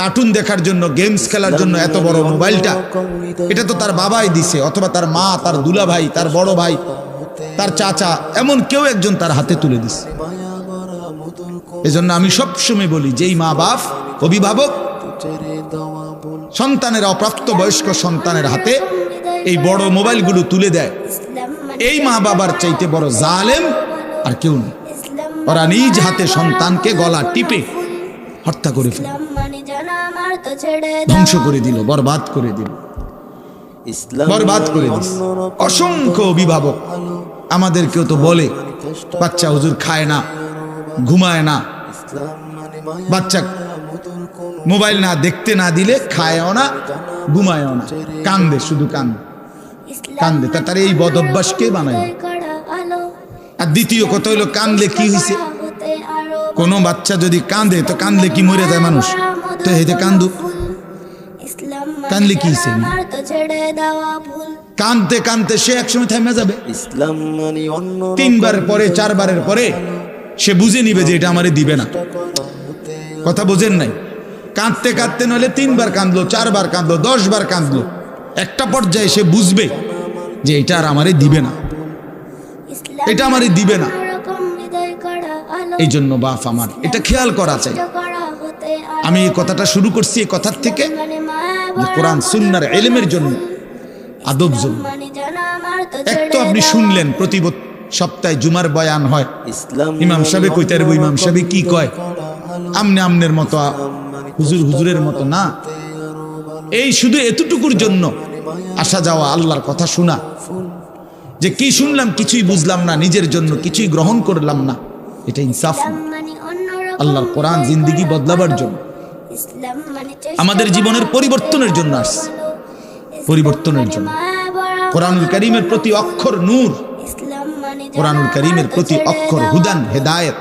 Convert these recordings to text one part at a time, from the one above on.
Cartoon দেখার জন্য games খেলার জন্য এত বড় মোবাইলটা এটা তো তার বাবাই দিছে, অথবা তার মা, তার দুলা ভাই তার বড় ভাই, তার চাচা, এমন কেউ একজন তার হাতে তুলে দিছে। এজন্য আমি সবসময় বলি, যেই মা বাপ, অভিভাবক, সন্তানের, অপ্রাপ্ত বয়স্ক সন্তানের হাতে এই বড় মোবাইলগুলো তুলে দেয়। এই মা বাবার চাইতে বড় জালেম আর কেউ নেই। ওরা নিজ হাতে সন্তানকে গলা টিপে হত্যা করে ফেলে। ধ্বংস করে দিল বরবাদ করে দিল। বরবাদ করে দিস অসংখ্য অভিভাবক আমাদেরকেও তো বলে বাচ্চা হুজুর খায় না ঘুমায় না। বাচ্চা মোবাইল না দেখতে না দিলে খায়ও না ঘুমায়ও না। কান্দে শুধু কান্দে। কান্দে। তা তার এই বদ অভ্যাসকে বানায়? আর দ্বিতীয় কথা হইল কান্দলে কি হয়েছে কোনো বাচ্চা যদি কান্দে তো কান্দলে কি মরে যায় মানুষ? তো হেতে কান্দুক কান্দলে কি কানতে কানতে সে একসময় থেমে যাবে ইসলাম মানে তিনবার পরে চারবারের পরে সে বুঝে নিবে যে এটা আমারে দিবে না কথা বোঝেন নাই কাঁদতে কাঁদতে নইলে তিনবার কাঁদলো চারবার কাঁদলো দশ বার কাঁদলো একটা পর্যায়ে সে বুঝবে যে এটা আর আমারে দিবে না এটা আমারই দিবে না এই জন্য বাপ আমার। এটা খেয়াল করা চাই। আমি এই কথাটা শুরু করছি এই কথার থেকে কোরআন সুন্নার এলেমের জন্য, আদব জন্য। এক তো আপনি শুনলেন, প্রতি সপ্তাহে জুমার বয়ান হয়। ইমাম সাহেব কইতে পারব, ইমাম সাহেব কি কয়? আমনে আমনের মতো, হুজুর হুজুরের মতো না। এই শুধু এতটুকুর জন্য আসা যাওয়া, আল্লাহর কথা শোনা। যে কি শুনলাম, কিছুই বুঝলাম না, নিজের জন্য কিছুই গ্রহণ করলাম না। এটা ইনসাফ আল্লাহর কোরআন জিন্দিগি বদলাবার জন্য। আমাদের জীবনের পরিবর্তনের জন্য আসছে। পরিবর্তনের জন্য। কোরআনুল করিমের প্রতি অক্ষর নূর। কোরআনুল করিমের প্রতি অক্ষর হুদান হেদায়েত।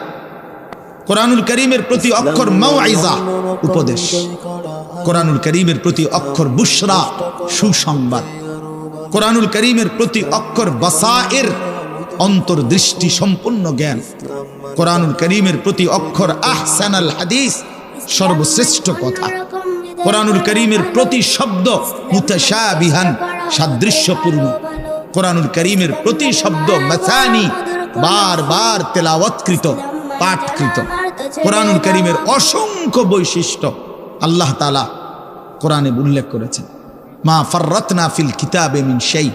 কোরআনুল করিমের প্রতি অক্ষর মাউআইজা উপদেশ। কোরআনুল করিমের প্রতি অক্ষর বুশরা সুসংবাদ। কোরআনুল করিমের প্রতি অক্ষর বাসায়ের অন্তর্দৃষ্টি সম্পূর্ণ জ্ঞান। কোরআনুল করিমের প্রতি অক্ষর আহসানাল হাদিস সর্বশ্রেষ্ঠ কথা। কোরআনুল করিমের প্রতি শব্দ মুতাশাবিহান, সাদৃশ্যপূর্ণ। কোরআনুল করিমের প্রতি শব্দ মাসানি বার বার তেলাওয়াতকৃত, পাঠকৃত। কোরআনুল করিমের অসংখ্য বৈশিষ্ট্য আল্লাহ তালা কোরআনে উল্লেখ করেছেন। মা ফাররাতনা ফিল কিতাবে মিন সেই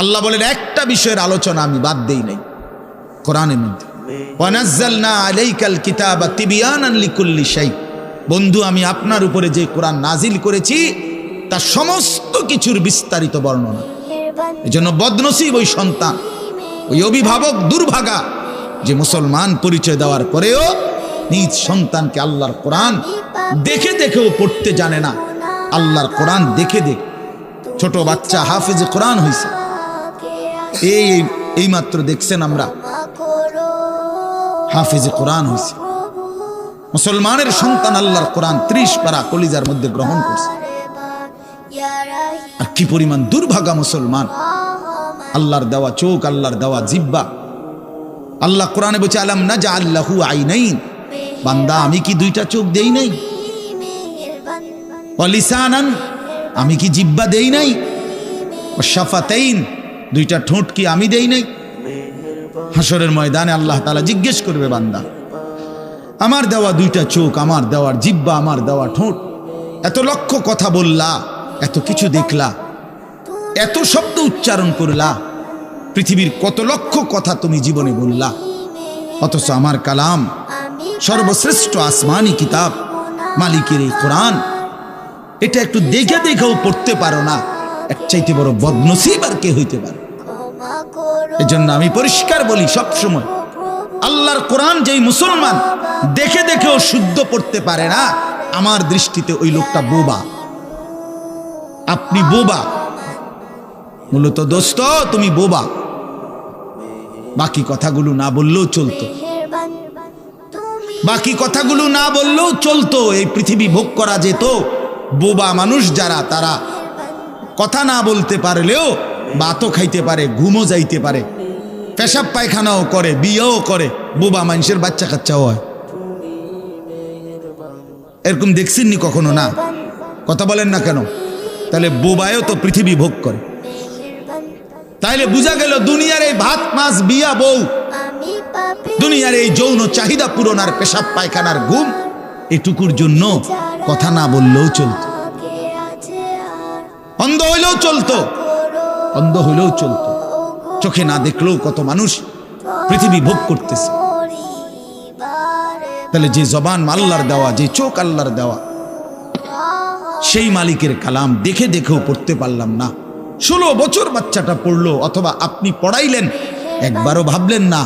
আল্লাহ বলেন, একটা বিষয়ের আলোচনা আমি বাদ দেই নাই কোরআনের মধ্যে। ওয়ানাজ্জালনা আলাইকাল কিতাবা তিবিয়ানান লিকুল্লি শাই। বন্ধু, আমি আপনার উপরে যে কোরআন নাজিল করেছি তার সমস্ত কিছুর বিস্তারিত বর্ণনা। এজন্য বদনসিব ওই সন্তান, ওই অভিভাবক দুর্ভাগা, যে মুসলমান পরিচয় দেওয়ার পরেও নিজ সন্তানকে আল্লাহর কোরআন দেখে দেখেও পড়তে জানে না। আল্লাহর কোরআন দেখে দেখ। ছোট বাচ্চা হাফেজে কোরআন হয়েছে এই এই মাত্র দেখছেন আমরা, হাফেজে কোরআন হয়েছে মুসলমানের সন্তান আল্লাহর কোরআন ত্রিশ পারা কলিজার মধ্যে গ্রহণ করছে। আর কি পরিমাণ দুর্ভাগা মুসলমান। আল্লাহর দেওয়া চোখ, আল্লাহর দেওয়া জিব্বা। আল্লাহ কোরআনে বলছে, আলাম না যা আল্লাহু আইনাইন? বান্দা, আমি কি দুইটা চোখ দেই নাই? অলিসানান আমি কি জিব্বা দেই নাই? শাফাতাইন, দুইটা ঠোঁট কি আমি দেই নাই? হাসরের ময়দানে আল্লাহ তালা জিজ্ঞেস করবে বান্দা আমার দেওয়া দুইটা চোখ, আমার দেওয়ার জিব্বা, আমার দেওয়া ঠোঁট। এত লক্ষ কথা বললা, এত কিছু দেখলা, এত শব্দ উচ্চারণ করলা, পৃথিবীর কত লক্ষ কথা তুমি জীবনে বললা। অথচ আমার কালাম সর্বশ্রেষ্ঠ আসমানি কিতাব, মালিকের এই কোরআন। এটা একটু দেখে দেখেও পড়তে পারো না এক চাইতে বড় বদনসিব আর কে হইতে পারে। এজন্য আমি পরিষ্কার বলি সব সময় আল্লাহর কোরআন যেই মুসলমান দেখে দেখেও শুদ্ধ পড়তে পারে না, আমার দৃষ্টিতে ওই লোকটা বোবা। আপনি বোবা। মূলত দোস্ত, তুমি বোবা। বাকি কথাগুলো না বললেও চলতো। বাকি কথাগুলো না বললেও চলতো। এই পৃথিবী ভোগ করা যেত। বোবা মানুষ যারা, তারা কথা না বলতে পারলেও বাতও খাইতে পারে, ঘুমও যাইতে পারে। পেশাব পায়খানাও করে, বিয়েও করে, বোবা মানুষের বাচ্চা কাচ্চাও হয়। এরকম দেখছেননি কখনো না? কথা বলেন না কেন? তাহলে বোবায়ও তো পৃথিবী ভোগ করে। তাইলে বোঝা গেল দুনিয়ার এই ভাত, মাছ, বিয়া, বউ, দুনিয়ার এই যৌন চাহিদা পূরণ আর পেশাব পায়খানার ঘুম এটুকুর জন্য কথা না বললেও চলতো। অন্ধ হইলেও চলতো। অন্ধ হইলেও চলতো। চোখে না দেখলেও কত মানুষ পৃথিবী ভোগ করতেছে। তাহলে যে জবান আল্লাহর দেওয়া, যে চোখ আল্লাহর দেওয়া, সেই মালিকের কালাম দেখে দেখেও পড়তে পারলাম না। ষোলো বছর বাচ্চাটা পড়ল, অথবা আপনি পড়াইলেন, একবারও ভাবলেন না,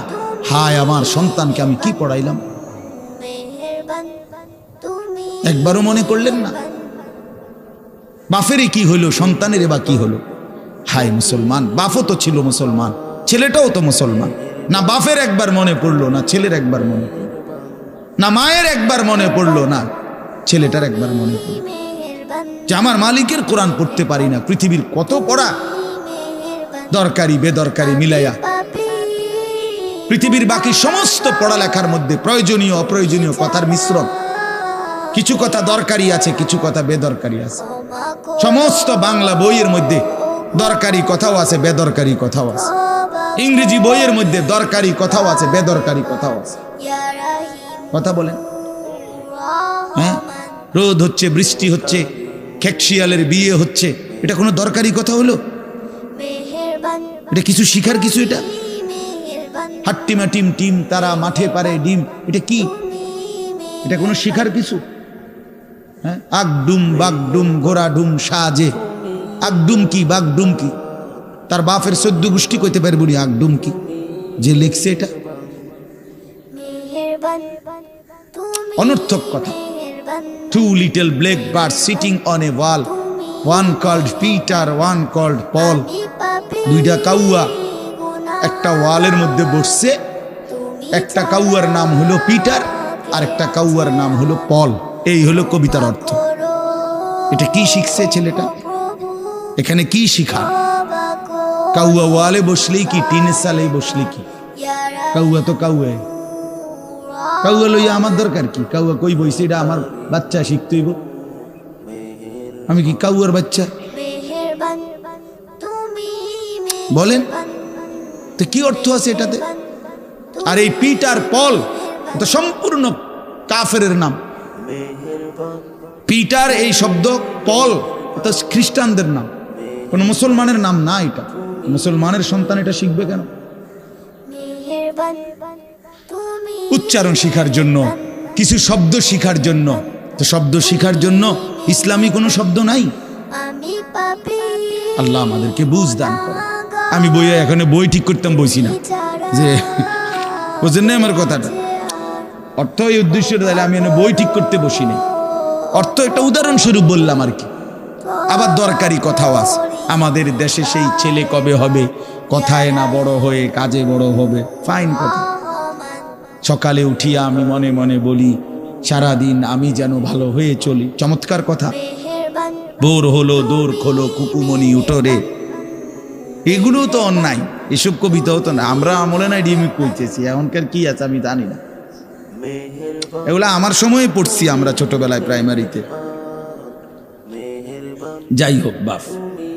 হায় আমার সন্তানকে আমি কি পড়াইলাম? একবারও মনে করলেন না। বাফেরই কি হলো সন্তানের বা কি হলো হায় মুসলমান বাফও তো ছিল মুসলমান, ছেলেটাও তো মুসলমান। না বাফের একবার মনে পড়ল, না ছেলের একবার মনে পড়ল, না মায়ের একবার মনে পড়ল, না ছেলেটার একবার মনে পড়ল। যে আমার মালিকের কোরআন পড়তে পারি না, পৃথিবীর কত পড়া দরকারি, বেদরকারি মিলাইয়া। পৃথিবীর বাকি সমস্ত পড়ালেখার মধ্যে প্রয়োজনীয়, অপ্রয়োজনীয় কথার মিশ্রণ। কিছু কথা দরকারি আছে, কিছু কথা বেদরকারি আছে। সমস্ত বাংলা বইয়ের মধ্যে দরকারি কথাও আছে, বেদরকারি কথাও আছে। ইংরেজি বইয়ের মধ্যে দরকারি কথাও আছে, বেদরকারি কথাও আছে। কথা বলেন। হ্যাঁ? রোদ হচ্ছে, বৃষ্টি হচ্ছে, খেকশিয়ালের বিয়ে হচ্ছে। এটা কোনো দরকারি কথা হলো? এটা কিছু শিখার কিছু এটা? হাট্টিমা টিম টিম, তারা মাঠে পারে ডিম। এটা কি? এটা কোনো শিখার কিছু? হ্যাঁ? আগডুম, বাগডুম ঘোড়া ডুম সাজে। আগডুম কি বাগডুম কি তার বাপের সদ্য গোষ্ঠী কইতে পারব নি আগডুমকি যে লিখছে এটা। অনর্থক কথা। Two little black bird sitting on a wall one called Peter one called Paul দুইটা কাউয়া। একটা ওয়ালের মধ্যে বসছে। একটা কাউয়ার নাম হলো পিটার আর একটা কাউয়ার নাম হলো পল এই হলো কবিতার অর্থ। এটা কি শিখছে ছেলেটা? এখানে কি শিখা? কাউয়া ওয়ালে বসলেই কি টিনের সালে বসলে কি? কাউয়া তো কাউয়া। কাউয়া লইয়া আমার দরকার কি? কাউয়া কই বইছে এটা আমার বাচ্চা শিখতে হইব। আমি কি কাউয়ার বাচ্চা? বলেন। তো কি অর্থ আছে এটাতে? আর এই পিটার পল তো সম্পূর্ণ কাফের নাম। পিটার এই শব্দ, পল খ্রিস্টানদের নাম। কোনো মুসলমানের নাম না এটা। মুসলমানের সন্তান এটা শিখবে কেন? উচ্চারণ শিখার জন্য, কিছু শব্দ শিখার জন্য। তো শব্দ শিখার জন্য ইসলামী কোনো শব্দ নাই? আল্লাহ আমাদেরকে বুঝ দান করে আমি বইয়ে এখানে বই ঠিক করতাম, বইছি না। যে বুঝলেন না আমার কথাটা? অর্থ এই উদ্দেশ্য তাহলে আমি এখানে বই ঠিক করতে বসি নাই অর্থ একটা উদাহরণস্বরূপ বললাম আর কি। আবার দরকারি কথাও আছে। আমাদের দেশে সেই ছেলে কবে হবে? কথায় না বড় হয়ে কাজে বড় হবে। ফাইন কথা। সকালে উঠিয়া আমি মনে মনে বলি, সারাদিন আমি যেন ভালো হয়ে চলি। চমৎকার কথা। বোর হলো, দোর খোলো কুকুমনি উঠোরে এগুলো তো অন্যায়। এসব কবিতাও তো না। আমরা আমলে নাই ডিমি কইতেছি এখনকার কি আছে আমি জানি না। এগুলো আমার সময়ে পড়ছি আমরা ছোটবেলায় প্রাইমারিতে যাই হোক বাপ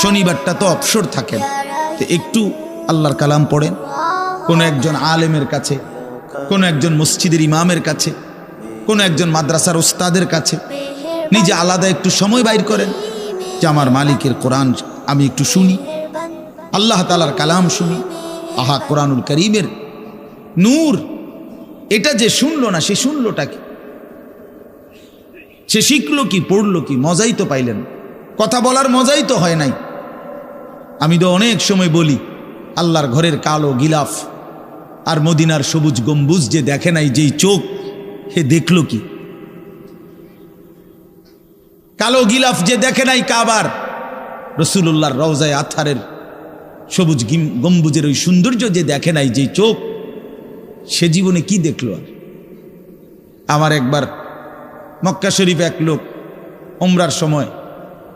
শনিবারটা তো অবসর থাকেন তো একটু আল্লাহর কালাম পড়েন। কোনো একজন আলেমের কাছে, কোনো একজন মসজিদের ইমামের কাছে, কোনো একজন মাদ্রাসার ওস্তাদের কাছে, নিজে আলাদা একটু সময় বাইর করেন। যে আমার মালিকের কোরআন আমি একটু শুনি, আল্লাহ তালার কালাম শুনি। আহা, কোরআনুল করিমের নূর, এটা যে শুনলো না, সে শুনলোটা কি? সে শিখলো কি, পড়ল কি, মজাই তো পাইলেন কথা বলার মজাই তো হয় নাই। আমি তো অনেক সময় বলি, আল্লাহর ঘরের কালো গিলাফ আর মদিনার সবুজ গম্বুজ যে দেখে নাই, যেই চোখ, হে দেখল কি? কালো গিলাফ যে দেখে নাই কাবার রসুল্লাহর রওজায় আথারের সবুজ গিম- গম্বুজের ওই সৌন্দর্য যে দেখে নাই যে চোখ, সে জীবনে কি দেখল আর? আমার একবার মক্কা শরীফ এক লোক ওমরার সময়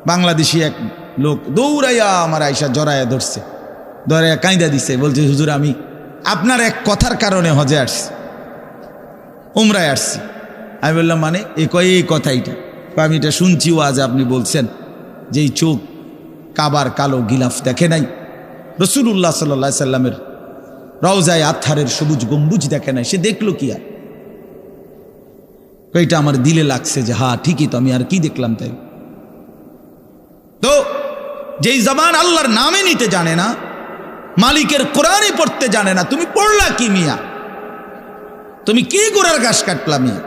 বাংলাদেশি এক লোক দৌড়াইয়া আমার আয়সা জড়াইয়া ধরছে। ধরাইয়া কাঁদা দিছে, বলছে, হুজুর, আমি আপনার এক কথার কারণে হজে আসছি, উমরায় আসছি। আমি বললাম মানে? এ কয়, এই কথাইটা আমি এটা শুনছি ও আজ আপনি বলছেন যে এই চোখ কাবার কালো গিলাফ দেখে নাই? রসুল্লাহ সাল্লা সাল্লামের রওজায় আথারের সবুজ গম্বুজ দেখে নাই। সে দেখল কি আর? এটা আমার দিলে লাগছে যে হা ঠিকই তো, আমি আর কি দেখলাম তাই? তো যেই জবান আল্লাহর নামে নিতে জানে না, মালিকের কোরআনে পড়তে জানে না, তুমি পড়লা কি মিয়া? তুমি কি গোড়ার গাছ কাটলা মিয়া?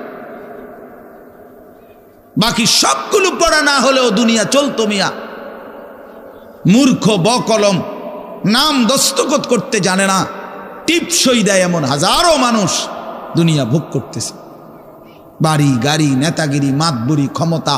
বাকি সবগুলো পড়া না হলেও দুনিয়া চলতো মিয়া। মূর্খ, বকলম, নাম দস্তখত করতে জানে না, টিপসই দেয় এমন হাজারো মানুষ দুনিয়া ভোগ করতেছে। বাড়ি, গাড়ি, নেতাগিরি, মাতবুরি, ক্ষমতা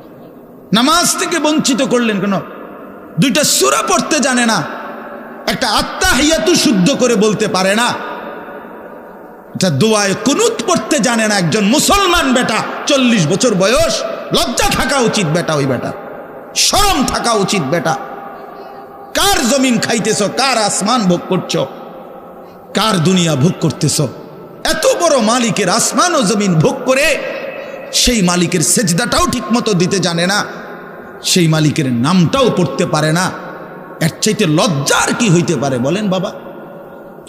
নামাজ থেকে বঞ্চিত করলেন কেন? দুইটা সুরা পড়তে জানে না। একটা আত্মা হিয়াতু শুদ্ধ করে বলতে পারে না। এটা দোয়ায় কুনুত পড়তে জানে না একজন মুসলমান বেটা, চল্লিশ বছর বয়স। লজ্জা থাকা উচিত বেটা ওই বেটা। শরম থাকা উচিত বেটা। কার জমিন খাইতেছ? কার আসমান ভোগ করছ? কার দুনিয়া ভোগ করতেছ? এত বড় মালিকের আসমান ও জমিন ভোগ করে সেই মালিকের সেজদাটাও ঠিকমতো দিতে জানে না। সেই মালিকের নামটাও পড়তে পারে না। এর চাইতে লজ্জার কি হইতে পারে বলেন বাবা?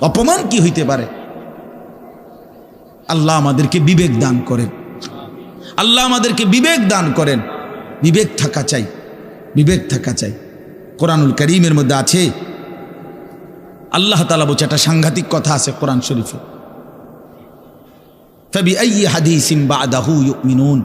অপমান কি হইতে পারে? আল্লাহ আমাদেরকে বিবেক দান করেন। আল্লাহ আমাদেরকে বিবেক দান করেন। বিবেক থাকা চাই। বিবেক থাকা চাই। কোরআনুল করিমের মধ্যে আছে, আল্লাহ তালা বলছে একটা সাংঘাতিক কথা আছে কোরআন শরীফে। ফবি আই হাদিসিম বাদাহু ইউমিনুন।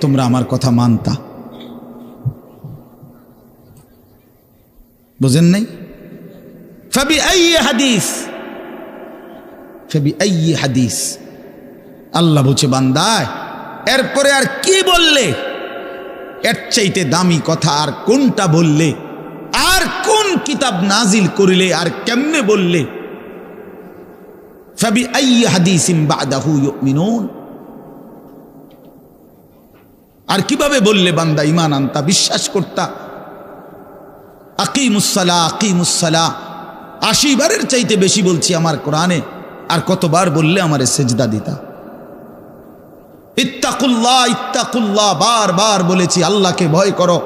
তোমরা আমার কথা মানতা। বুঝেন নাই? ফাবি হাদিস। ফাবি হাদিস। আল্লাহ বলছে, বান্দায়, এরপরে আর কি বললে? এর চাইতে দামি কথা আর কোনটা বললে? আর কোন কিতাব নাজিল করিলে আর কেমনে বললে? ফাবি আই হাদিসিম বাদাহু ইউমিনুন। আর কীভাবে বললে বান্দা ইমান আনতা? বিশ্বাস করতা। আকি আকিমুসালা আকিমুসালা আশি বারের চাইতে বেশি বলছি আমার কোরআনে। আর কতবার বললে আমার সেজদা দিতা? ইত্তাকুল্লাহ ইত্তাকুল্লাহ বারবার বলেছি, আল্লাহকে ভয় করো।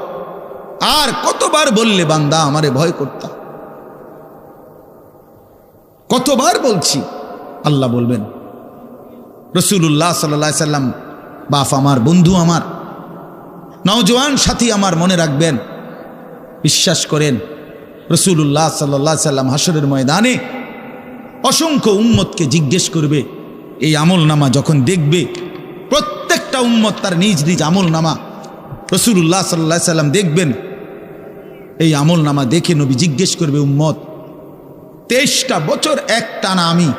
আর কতবার বললে বান্দা আমারে ভয় করতা? কতবার বলছি? আল্লাহ বলবেন রসুল্লাহ সাল্লা সাল্লাম, বাপ আমার, বন্ধু আমার নওজোয়ান সাথী আমার মনে রাখবেন। বিশ্বাস করেন রসুল্লাহ সাল্লাহ সাল্লাম হাসরের ময়দানে অসংখ্য উম্মতকে জিজ্ঞেস করবে, এই আমল নামা যখন দেখবে, প্রত্যেকটা উম্মত তার নিজ নিজ আমল নামা রসুল্লাহ সাল্লাহ সাল্লাম দেখবেন। এই আমল নামা দেখে নবী জিজ্ঞেস করবে, উম্মত, তেইশটা বছর এক টানা আমি